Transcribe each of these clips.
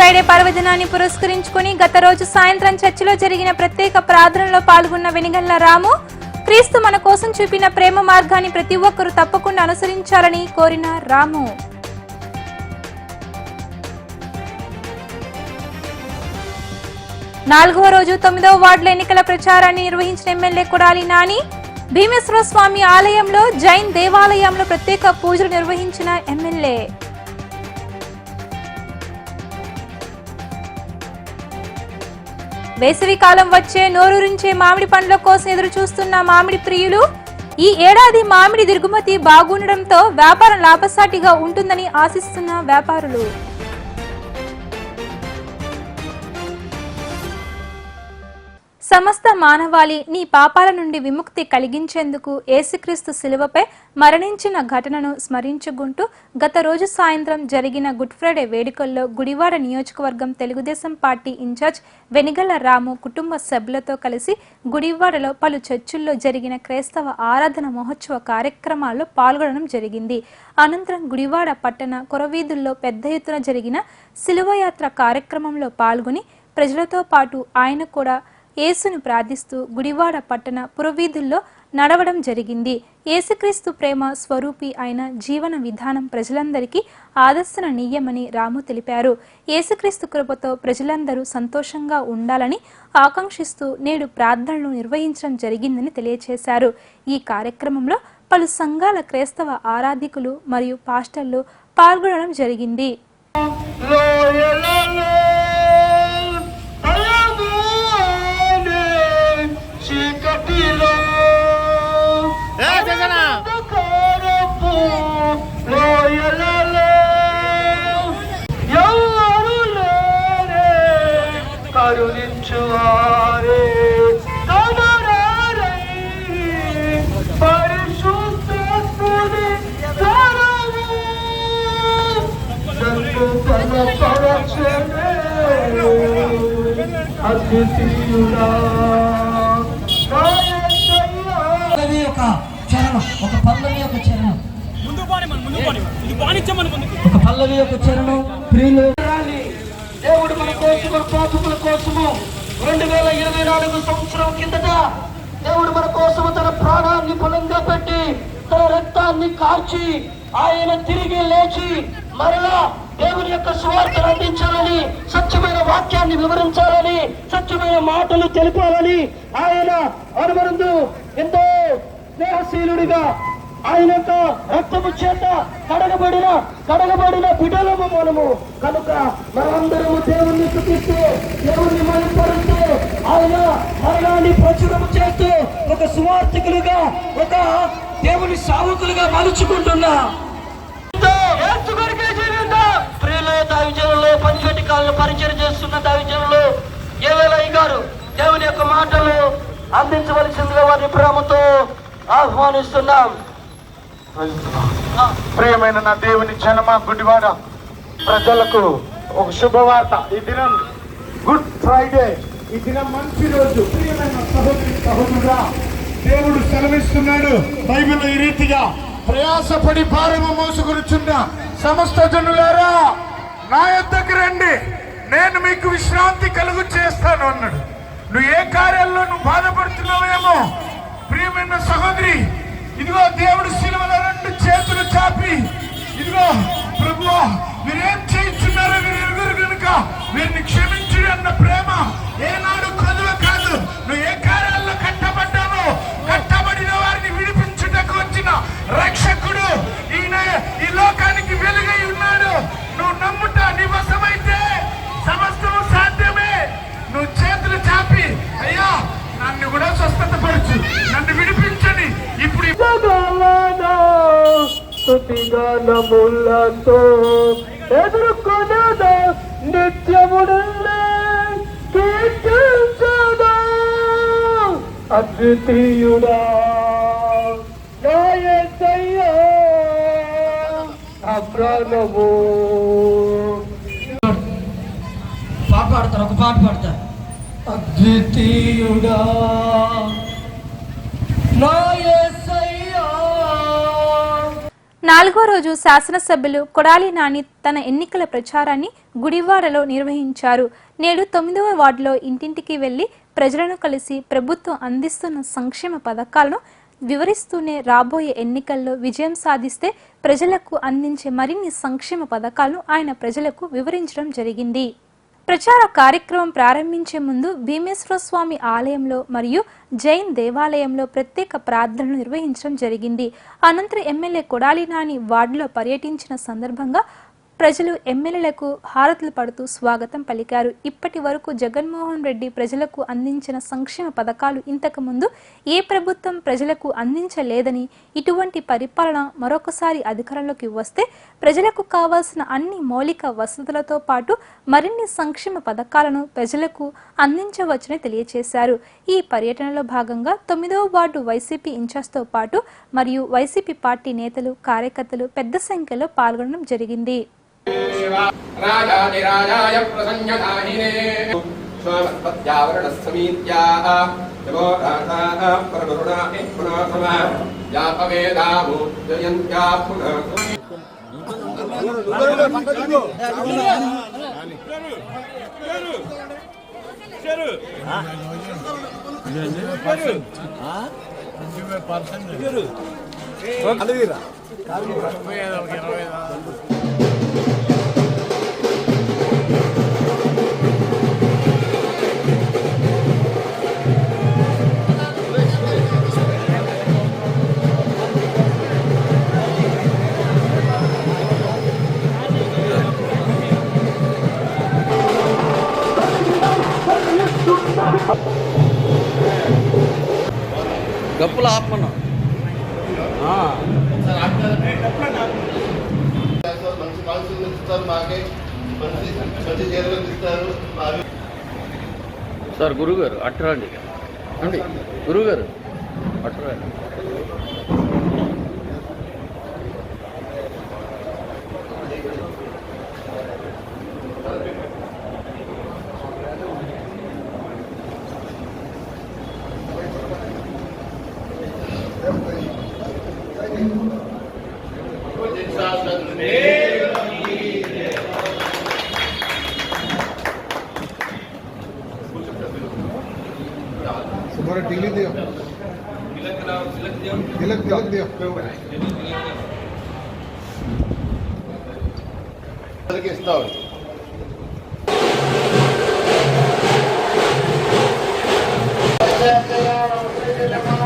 Friday పర్వదినాన్ని పురస్కరించుకుని గత రోజు సాయంత్రం చర్చిలో జరిగిన ప్రత్యేక ప్రార్థనలో పాల్గొన్న వెనిగల్ల రాము క్రీస్తు మన కోసం చూపిన ప్రేమ మార్గాన్ని ప్రతి ఒక్కరూ తప్పకుండా అనుసరించాలని కోరిన రాము. నాలుగవ రోజు తొమ్మిదవ వార్డుల ఎన్నికల ప్రచారాన్ని నిర్వహించిన ఎమ్మెల్యే కొడాలి నాని భీమేశ్వర స్వామి ఆలయంలో జైన్ దేవాలయంలో ప్రత్యేక పూజలు నిర్వహించిన ఎమ్మెల్యే. వేసవి కాలం వచ్చే నోరూరించే మామిడి పండ్ల కోసం ఎదురు చూస్తున్న మామిడి ప్రియులు ఈ ఏడాది మామిడి దిగుమతి బాగుండడంతో వ్యాపారం లాభసాటిగా ఉంటుందని ఆశిస్తున్న వ్యాపారులు. సమస్త మానవాళి నీ పాపాల నుండి విముక్తి కలిగించేందుకు ఏసుక్రీస్తు శిలువపై మరణించిన ఘటనను స్మరించుకుంటూ గత రోజు సాయంత్రం జరిగిన గుడ్ ఫ్రైడే వేడుకల్లో గుడివాడ నియోజకవర్గం Telugu Desam party in charge Venigala Ramu కుటుంబ సభ్యులతో కలిసి గుడివాడలో పలు చర్చుల్లో జరిగిన క్రైస్తవ ఆరాధన మహోత్సవ కార్యక్రమాల్లో పాల్గొనడం జరిగింది. అనంతరం గుడివాడ పట్టణ కొరవీధుల్లో పెద్ద ఎత్తున జరిగిన శిలువయాత్ర కార్యక్రమంలో పాల్గొని ప్రజలతో పాటు ఆయన కూడా యేసును ప్రార్థిస్తూ గుడివాడ పట్టణ పురవీధుల్లో నడవడం జరిగింది. యేసుక్రీస్తు ప్రేమ స్వరూపి అయిన జీవన విధానం ప్రజలందరికీ ఆదర్శనీయమని రాము తెలిపారు. యేసుక్రీస్తు కృపతో ప్రజలందరూ సంతోషంగా ఉండాలని ఆకాంక్షిస్తూ నేడు ప్రార్థనలు నిర్వహించడం జరిగిందని తెలియజేశారు ఈ కార్యక్రమంలో పలు సంఘాల క్రైస్తవ ఆరాధికులు మరియు పాస్టర్లు పాల్గొనడం జరిగింది. కరుణించువారే ఒక చరణం ఒక పల్లవి ఒక చరణం ఒక పల్లవి ఒక చరణం ప్రియులు దేవుడు మన కోసము పాపముల కోసము రెండు వేల ఇరవై నాలుగు సంవత్సరం కిందట దేవుడు మన కోసము తన ప్రాణాన్ని బలంగా పెట్టి తన రక్తాన్ని కార్చి ఆయన తిరిగి లేచి మరలా దేవుని యొక్క సువార్తను అందించాలని సత్యమైన వాక్యాన్ని వివరించాలని సత్యమైన మాటలు తెలిపాలని ఆయన అనుమరుందు ఎంతో స్నేహశీలుడిగా ఆయన యొక్క రక్తము చేత కడగబడిన కడగబడిన బిడలము మనము. కనుక మనమందరము దేవుణ్ణి స్థుతిస్తూ దేవుణ్ణి మహిమపరుస్తూ ఆయన మరణాన్ని ప్రచురము చేస్తూ ఒక సువార్థికులుగా ఒక దేవుని సావుకులుగా మలుచుకుంటున్నా. ప్రియుల దైవజనులు పనిగట్టి కాలను పరిచయం చేస్తున్న దావిజనంలో ఏవేలయ్య గారు దేవుని యొక్క మాటలు అందించవలసిందిగా వారి ప్రేమతో ఆహ్వానిస్తున్నాం. ప్రియమైన నా దేవుని జనమ గుడివాడ. ప్రజలకు ఒక శుభవార్త ఈ దినం. Good Friday. ఈ దినం మంచి రోజు. ప్రియమైన సహోదరి సహోదరుడా దేవుడు సెలవిస్తున్నాడు. బైబిల్ ఈ రీతిగా ప్రయాసపడి భారము మోసుకొనిచున్న సమస్త జనులారా నా యొద్దకు రండి. నేను మీకు విశ్రాంతి కలుగు చేస్తాను అన్నాడు. నువ్వు ఏ కార్యాల్లో నువ్వు బాధపడుతున్నావేమో? ప్రియమైన సహోదరి ఇదిగో దేవుడు చాపి ఇదిగో ప్రభు మీరేం చేయించున్నారో మీరు కనుక వీరిని క్షమించు అన్న ప్రేమ ఏనాడు కదువ కాదు. నువ్వు ఏ కార్యాల్లో కట్టబడ్డావో కట్టబడిన వారిని విడిపించుటకు వచ్చిన రక్షకుడు ఈయన ఈ లోకానికి వెలుగై ఉన్నాడు. నువ్వు నమ్ముట నివసమైతే సమస్తము సాధ్యమే. నువ్వు చేతులు చాపి అయ్యా నన్ను కూడా స్వస్థత పరచు. నన్ను విడిపించని ఇప్పుడు స్థుతిగానములతో ఎదుర్కొనదా నిత్యముడల్లే? కీర్తించదా? అద్వితీయుడా? అప్రాణము? పాట పాడతారు ఒక పాట పాడతారు. అద్వితీయుడా? నాయ నాలుగో రోజు శాసనసభ్యులు కొడాలి నాని తన ఎన్నికల ప్రచారాన్ని గుడివాడలో నిర్వహించారు. నేడు తొమ్మిదవ వార్డులో ఇంటింటికి వెళ్ళి ప్రజలను కలిసి ప్రభుత్వం అందిస్తున్న సంక్షేమ పథకాలను వివరిస్తూనే రాబోయే ఎన్నికల్లో విజయం సాధిస్తే ప్రజలకు అందించే మరిన్ని సంక్షేమ పథకాలను ఆయన ప్రజలకు వివరించడం జరిగింది. ప్రచార కార్యక్రమం ప్రారంభించే ముందు భీమేశ్వర స్వామి ఆలయంలో మరియు జైన్ దేవాలయంలో ప్రత్యేక ప్రార్థనలు నిర్వహించడం జరిగింది. అనంతరం ఎమ్మెల్యే కొడాలి నాని వార్డులో పర్యటించిన సందర్భంగా ప్రజలు ఎమ్మెల్యేలకు హారతులు పడుతూ స్వాగతం పలికారు. ఇప్పటి వరకు జగన్మోహన్ రెడ్డి ప్రజలకు అందించిన సంక్షేమ పథకాలు ఇంతకుముందు ఏ ప్రభుత్వం ప్రజలకు అందించలేదని ఇటువంటి పరిపాలన మరొకసారి అధికారంలోకి వస్తే ప్రజలకు కావాల్సిన అన్ని మౌలిక వసతులతో పాటు మరిన్ని సంక్షేమ పథకాలను ప్రజలకు అందించవచ్చని తెలియజేశారు ఈ పర్యటనలో భాగంగా తొమ్మిదవ వార్డు వైసీపీ ఇన్ఛార్జ్తో పాటు మరియు వైసీపీ పార్టీ నేతలు కార్యకర్తలు పెద్ద సంఖ్యలో పాల్గొనడం జరిగింది. राजाधिराजाय प्रसञ्जदाहिने स्वमत्पत्यावरणस्थमीत्याः नमो राजाः परगुरुणाः पुनः समः గప్పులు ఆత్మను. సార్ గురుగారు అట్రాండి. అండి గురుగారు అట్రాండి. तुम्हारा टीली दियो तिलक तिलक दियो ఇస్తావు అన్న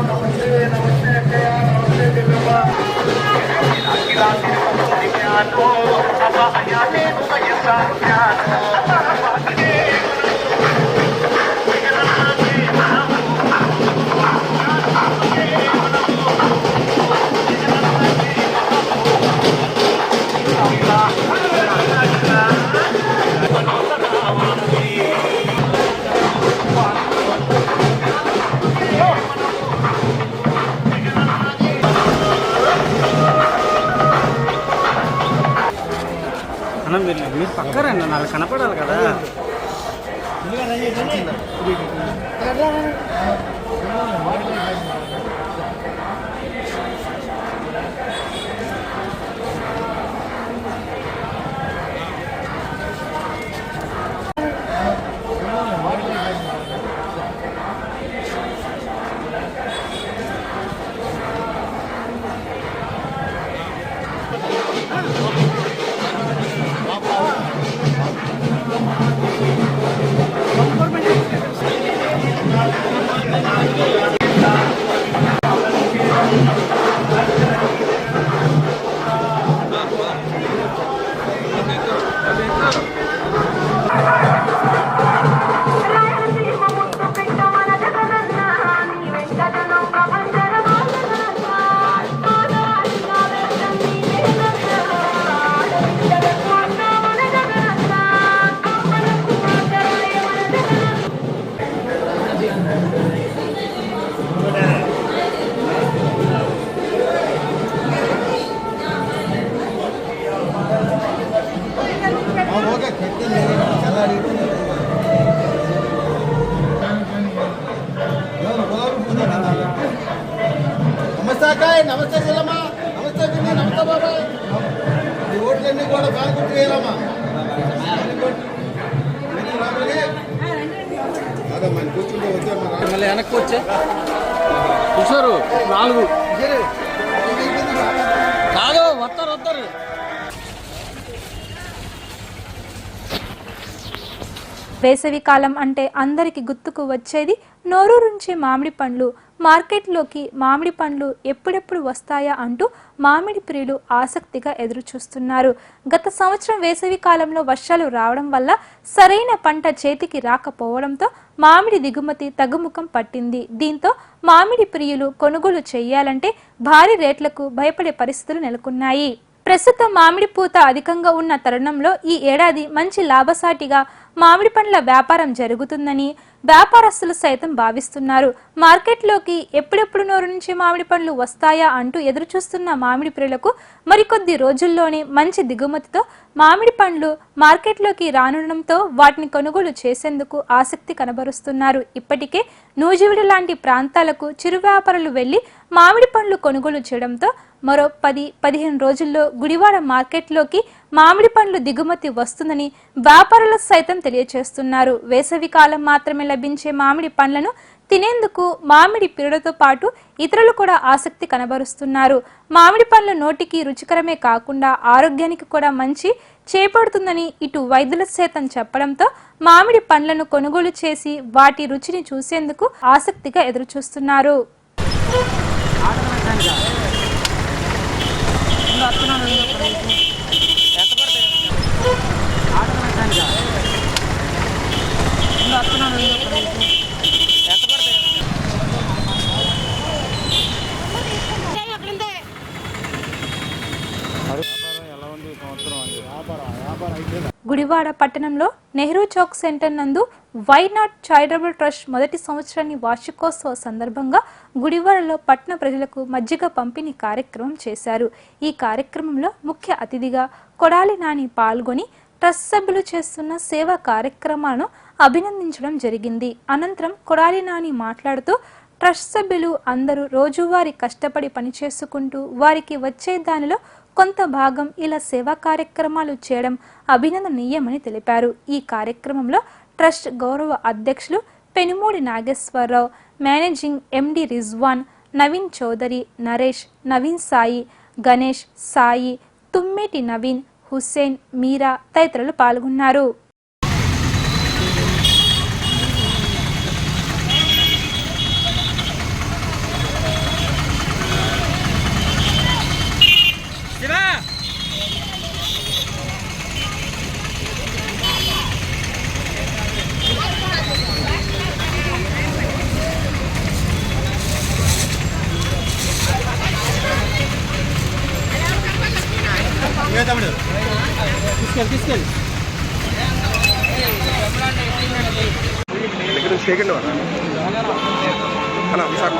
వచ్చామ్మా వెనక్కి వచ్చే. చూసారు నాలుగు. కాదు వస్తారు వస్తారు. వేసవి కాలం అంటే అందరికి గుర్తుకు వచ్చేది నోరూరుంచే మామిడి పండ్లు. మార్కెట్లోకి మామిడి పండ్లు ఎప్పుడెప్పుడు వస్తాయా అంటూ మామిడి ప్రియులు ఆసక్తిగా ఎదురుచూస్తున్నారు. గత సంవత్సరం వేసవి కాలంలో వర్షాలు రావడం వల్ల సరైన పంట చేతికి రాకపోవడంతో మామిడి దిగుమతి తగ్గుముఖం పట్టింది. దీంతో మామిడి ప్రియులు కొనుగోలు చేయాలంటే భారీ రేట్లకు భయపడే పరిస్థితులు నెలకొన్నాయి. ప్రస్తుతం మామిడి పూత అధికంగా ఉన్న తరుణంలో ఈ ఏడాది మంచి లాభసాటిగా మామిడి పండ్ల వ్యాపారం జరుగుతుందని వ్యాపారస్తులు సైతం భావిస్తున్నారు. మార్కెట్లోకి ఎప్పుడెప్పుడు నోరు నుంచి మామిడి పండ్లు వస్తాయా అంటూ ఎదురుచూస్తున్న మామిడి ప్రియులకు మరికొద్ది రోజుల్లోనే మంచి దిగుమతితో మామిడి పండ్లు మార్కెట్లోకి రానుండడంతో వాటిని కొనుగోలు చేసేందుకు ఆసక్తి కనబరుస్తున్నారు. ఇప్పటికే నూజివీడు లాంటి ప్రాంతాలకు చిరు వ్యాపారులు వెళ్ళి మామిడి పండ్లు కొనుగోలు చేయడంతో మరో పది పదిహేను రోజుల్లో గుడివాడ మార్కెట్లోకి మామిడి పండ్లు దిగుమతి వస్తుందని వ్యాపారులు సైతం తెలియజేస్తున్నారు వేసవి కాలం మాత్రమే లభించే మామిడి పండ్లను తినేందుకు మామిడి పిరులతో పాటు ఇతరులు కూడా ఆసక్తి కనబరుస్తున్నారు. మామిడి పండ్ల నోటికి రుచికరమే కాకుండా ఆరోగ్యానికి కూడా మంచి చేపడుతుందని ఇటు వైద్యుల సైతం చెప్పడంతో మామిడి పండ్లను కొనుగోలు చేసి వాటి రుచిని చూసేందుకు ఆసక్తిగా ఎదురుచూస్తున్నారు. గుడివాడ పట్టణంలో నెహ్రూ చౌక్ సెంటర్ నందు వై నాట్ చారిటబుల్ ట్రస్ట్ మొదటి సంవత్సరాన్ని వార్షికోత్సవ సందర్భంగా గుడివాడలో పట్టణ ప్రజలకు మజ్జిగ పంపిణీ కార్యక్రమం చేశారు. ఈ కార్యక్రమంలో ముఖ్య అతిథిగా కొడాలి నాని పాల్గొని ట్రస్ట్ సభ్యులు చేస్తున్న సేవా కార్యక్రమాలను అభినందించడం జరిగింది. అనంతరం కొడాలి నాని మాట్లాడుతూ ట్రస్ట్ సభ్యులు అందరూ రోజువారీ కష్టపడి పనిచేసుకుంటూ వారికి వచ్చే దానిలో కొంత భాగం ఇలా సేవా కార్యక్రమాలు చేయడం అభినందనీయమని తెలిపారు. ఈ కార్యక్రమంలో ట్రస్ట్ గౌరవ అధ్యక్షులు పెనుమూడి నాగేశ్వరరావు మేనేజింగ్ ఎండి రిజ్వాన్ నవీన్ చౌదరి నరేష్ నవీన్ సాయి గణేష్ సాయి తుమ్మేటి నవీన్ హుస్సేన్ మీరా తదితరులు పాల్గొన్నారు.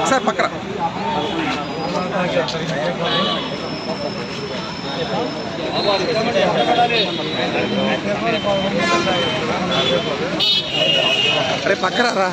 సార్ పక్కన అరే పక్కన రా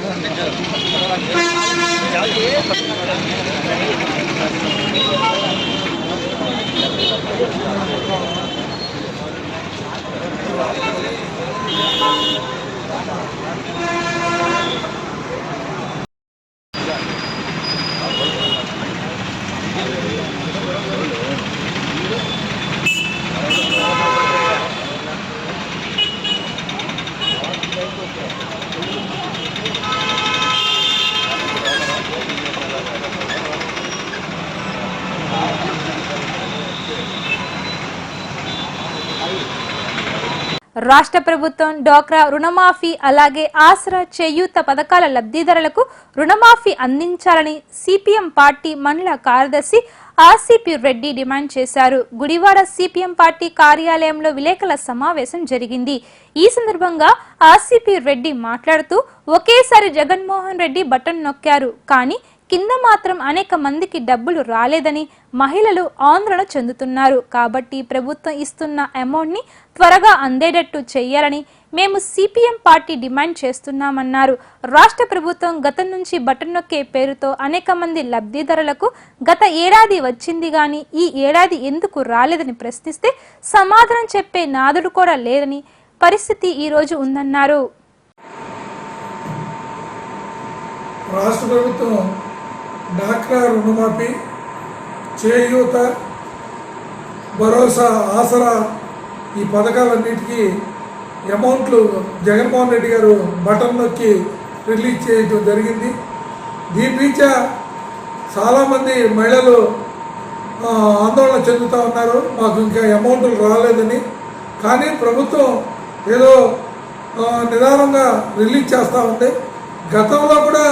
రాష్ట్ర ప్రభుత్వం డోక్రా రుణమాఫీ అలాగే ఆసరా చేయూత పథకాల లబ్ధిదారులకు రుణమాఫీ అందించాలని సిపిఎం పార్టీ మండల కార్యదర్శి ఆర్సీపీ రెడ్డి డిమాండ్ చేశారు. గుడివాడ సిపిఎం పార్టీ కార్యాలయంలో విలేకరుల సమావేశం జరిగింది. ఈ సందర్భంగా ఆర్సీపీ రెడ్డి మాట్లాడుతూ ఒకేసారి జగన్మోహన్ రెడ్డి బటన్ నొక్కారు. కానీ కింద మాత్రం అనేక మందికి డబ్బులు రాలేదని మహిళలు ఆందోళన చెందుతున్నారు. కాబట్టి ప్రభుత్వం ఇస్తున్న అమౌంట్ని త్వరగా అందేటట్టు చేయాలని మేము సిపిఎం పార్టీ డిమాండ్ చేస్తున్నామన్నారు. రాష్ట్ర ప్రభుత్వం గతం నుంచి బటన్ నొక్కే పేరుతో అనేక మంది లబ్ధిదారులకు గత ఏడాది వచ్చింది గాని ఈ ఏడాది ఎందుకు రాలేదని ప్రశ్నిస్తే సమాధానం చెప్పే నాదుడు కూడా లేదని పరిస్థితి ఈరోజు ఉందన్నారు. రాష్ట్ర ప్రభుత్వం డాక్రా రుణమాఫీ చేయూత భరోసా ఆసరా ఈ పథకాలన్నిటికీ అమౌంట్లు జగన్మోహన్ రెడ్డి గారు బటన్ నొక్కి రిలీజ్ చేయడం జరిగింది. దీని రీత్యా చాలామంది మహిళలు ఆందోళన చెందుతూ ఉన్నారు. మాకు ఇంకా అమౌంట్లు రాలేదని. కానీ ప్రభుత్వం ఏదో నిదానంగా రిలీజ్ చేస్తూ ఉంది. గతంలో కూడా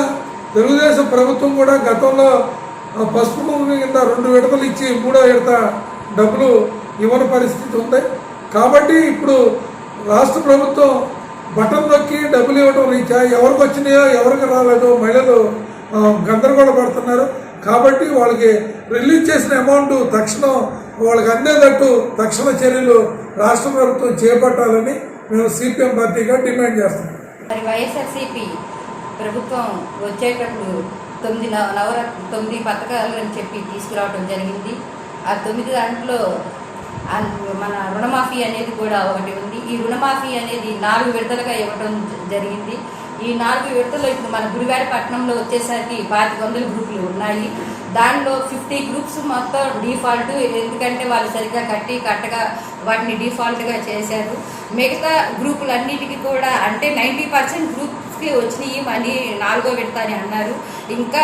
తెలుగుదేశం ప్రభుత్వం కూడా గతంలో పసుపు కింద రెండు విడతలు ఇచ్చి మూడో విడత డబ్బులు ఇవ్వని పరిస్థితి ఉంది. కాబట్టి ఇప్పుడు రాష్ట్ర ప్రభుత్వం బటన్ నొక్కి డబ్బులు ఇవ్వడం రీత్యా ఎవరికి వచ్చినాయో ఎవరికి రాలేదో మహిళలు గందరగోళ పడుతున్నారు. కాబట్టి వాళ్ళకి రిలీజ్ చేసిన అమౌంట్ తక్షణం వాళ్ళకి అందేటట్టు తక్షణ చర్యలు రాష్ట్ర ప్రభుత్వం చేపట్టాలని మేము సిపిఎం పార్టీగా డిమాండ్ చేస్తున్నాం. మరి వైఎస్ఆర్సీపీ ప్రభుత్వం వచ్చేటప్పుడు తొమ్మిది నవ- తొమ్మిది పథకాలు అని చెప్పి తీసుకురావడం జరిగింది. ఆ తొమ్మిది దాంట్లో మన రుణమాఫీ అనేది కూడా ఒకటి ఉంది. ఈ రుణమాఫీ అనేది నాలుగు విడతలుగా ఇవ్వడం జరిగింది. ఈ నాలుగు విడతలు ఇప్పుడు మన గుడివాడ పట్టణంలో వచ్చేసరికి పాతిక వందల గ్రూపులు ఉన్నాయి. దానిలో ఫిఫ్టీ గ్రూప్స్ మొత్తం డిఫాల్ట్ ఎందుకంటే వాళ్ళు సరిగ్గా కట్టి కట్టగా వాటిని డిఫాల్ట్గా చేశారు. మిగతా గ్రూపులన్నిటికీ కూడా అంటే నైంటీ పర్సెంట్ గ్రూప్ గ్రూప్స్కి వచ్చినాయి మనీ నాలుగో విడత అని అన్నారు. ఇంకా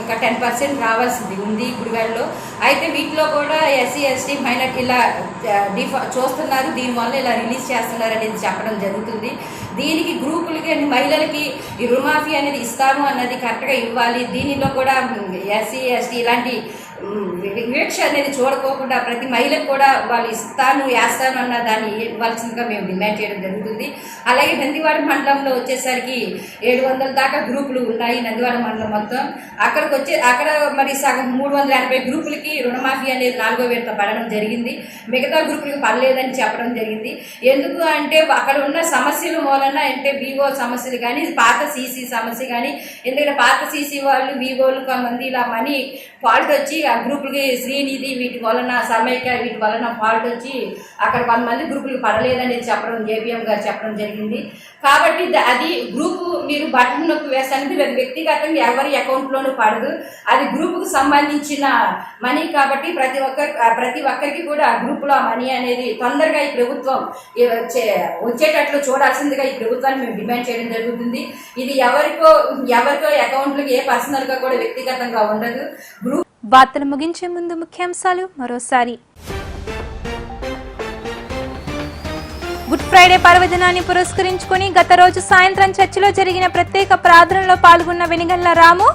ఇంకా టెన్ పర్సెంట్ రావాల్సింది ఉంది గుడివాడలో. అయితే వీటిలో కూడా ఎస్సీ ఎస్టీ మైనర్ ఇలా డిఫా చూస్తున్నారు. దీనివల్ల ఇలా రిలీజ్ చేస్తున్నారు అనేది చెప్పడం జరుగుతుంది. దీనికి గ్రూపులకి అండ్ మహిళలకి ఈ రుణమాఫీ అనేది ఇస్తాము అన్నది కరెక్ట్గా ఇవ్వాలి. దీనిలో కూడా ఎస్సీ ఎస్టీ ఇలాంటి వివక్ష అనేది చూడకోకుండా ప్రతి మహిళకు కూడా వాళ్ళు ఇస్తాను వేస్తాను అన్న దాన్ని ఇవ్వాల్సిందిగా మేము డిమాండ్ చేయడం జరుగుతుంది. అలాగే నందివాడ మండలంలో వచ్చేసరికి ఏడు వందల దాకా గ్రూపులు ఉన్నాయి నందివాడ మండలం మొత్తం. అక్కడికి వచ్చే అక్కడ మరి సగం మూడు వందల ఎనభై గ్రూపులకి రుణమాఫీ అనేది నాలుగో విడత పడడం జరిగింది. మిగతా గ్రూపులకు పడలేదని చెప్పడం జరిగింది. ఎందుకు అంటే అక్కడ ఉన్న సమస్యల మూలన అంటే వివో సమస్యలు కానీ పాత సీసీ సమస్య కానీ ఎందుకంటే పాత సీసీ వాళ్ళు వివోలు కొంతమంది ఇలా మనీ ఫాల్ట్ వచ్చి ఆ గ్రూపులకి శ్రీనిధి వీటి వలన సమైక్య వీటి వలన ఫాల్ట్ వచ్చి అక్కడ కొంతమంది గ్రూపులు పడలేదని చెప్పడం జేపీఎం గారు చెప్పడం జరిగింది. కాబట్టి అది గ్రూపు మీరు బటన్ నొక్కి వేస్తానంటే అది వ్యక్తిగతంగా ఎవరి అకౌంట్లోనూ పడదు. అది గ్రూపుకు సంబంధించిన మనీ కాబట్టి ప్రతి ఒక్కరి ప్రతి ఒక్కరికి కూడా ఆ గ్రూపులో మనీ అనేది తొందరగా ఈ ప్రభుత్వం వచ్చే- వచ్చేటట్లు చూడాల్సిందిగా ఈ ప్రభుత్వాన్ని మేము డిమాండ్ చేయడం జరుగుతుంది. ఇది ఎవరికో ఎవరికో అకౌంట్లకు ఏ పర్సనల్గా కూడా వ్యక్తిగతంగా ఉండదు. గ్రూప్ వార్తలు ముగించే ముందు ముఖ్యాంశాలు మరోసారి. గుడ్ ఫ్రైడే పర్వదినాన్ని పురస్కరించుకుని గత రోజు సాయంత్రం చర్చిలో జరిగిన ప్రత్యేక ప్రార్థనలో పాల్గొన్న వెనిగల్ల రాము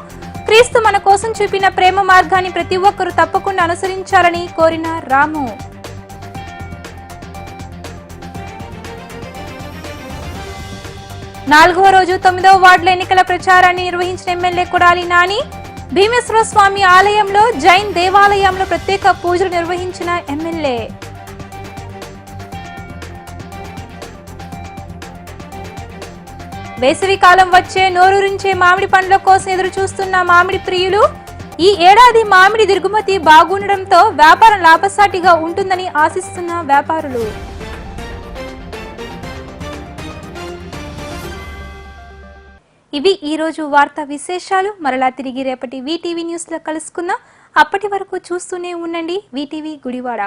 క్రీస్తు మన కోసం చూపిన ప్రేమ మార్గాన్ని ప్రతి ఒక్కరూ తప్పకుండా అనుసరించాలని కోరిన రాము. నాలుగవ రోజు తొమ్మిదవ వార్డుల ఎన్నికల ప్రచారాన్ని నిర్వహించిన ఎమ్మెల్యే కొడాలి నాని భీమేశ్వర స్వామి ఆలయంలో జైన్ దేవాలయంలో ప్రత్యేక పూజలు నిర్వహించిన ఎమ్మెల్యే. వేసవి కాలం వచ్చే నోరూరించే మామిడి పండ్ల కోసం ఎదురు చూస్తున్న మామిడి ప్రియులు ఈ ఏడాది మామిడి దిగుమతి బాగుండడంతో వ్యాపారం లాభసాటిగా ఉంటుందని ఆశిస్తున్న వ్యాపారులు. ఇవి ఈ రోజు వార్తా విశేషాలు. మరలా తిరిగి రేపటి వీటీవీ న్యూస్లో కలుసుకుందాం. అప్పటి వరకు చూస్తూనే ఉండండి వీటీవీ గుడివాడ.